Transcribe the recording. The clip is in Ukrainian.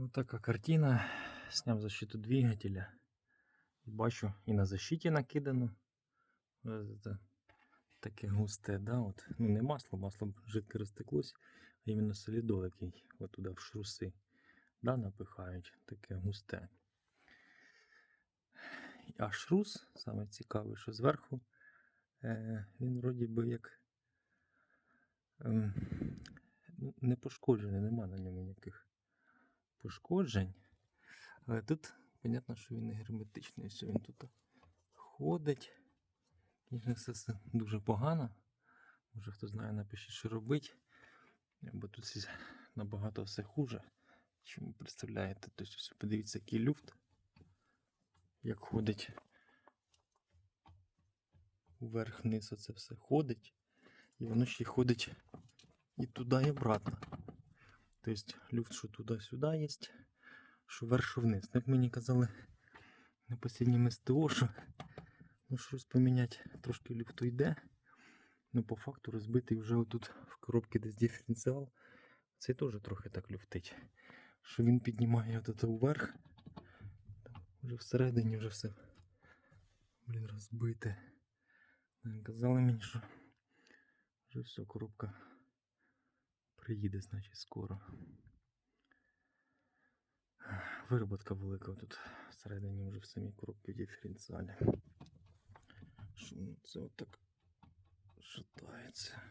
Вот такая картина. Сняв защиту двигателя. І бачу і на защиті накидано. Це Таке густе, да? От. Ну не масло, масло жидко розтеклось, а іменно солідол, який от туди в шруси да, напихають. Таке густе. А шрус, саме цікаве, що зверху е, він вроді би як ну, не пошкоджений, нема на ньому ніяких пошкоджень. Але тут, понятно, що він не герметичний, що він тут ходить. Звісно, все дуже погано. Може хто знає, напишіть, що робить. Бо тут набагато все хуже, чим ви представляєте. Тобто, подивіться, який люфт, як ходить вверх-вниз оце все ходить. І воно ще й ходить і туди, і обратно. Тобто люфт, що туди-сюди є, що вверх, вниз. Як мені казали на останньому СТО, що ну, поміняти трошки люфту йде. Ну, по факту розбитий вже отут в коробці десь диференціал. Цей теж трохи так люфтить. Що він піднімає от вверх. Вже всередині вже все блін, розбите. Ну, Казали мені, що вже все, коробка приїде, значить, скоро. Вироботка велика тут всередині вже в самій коробці в диференціалі. Що це отак шатається.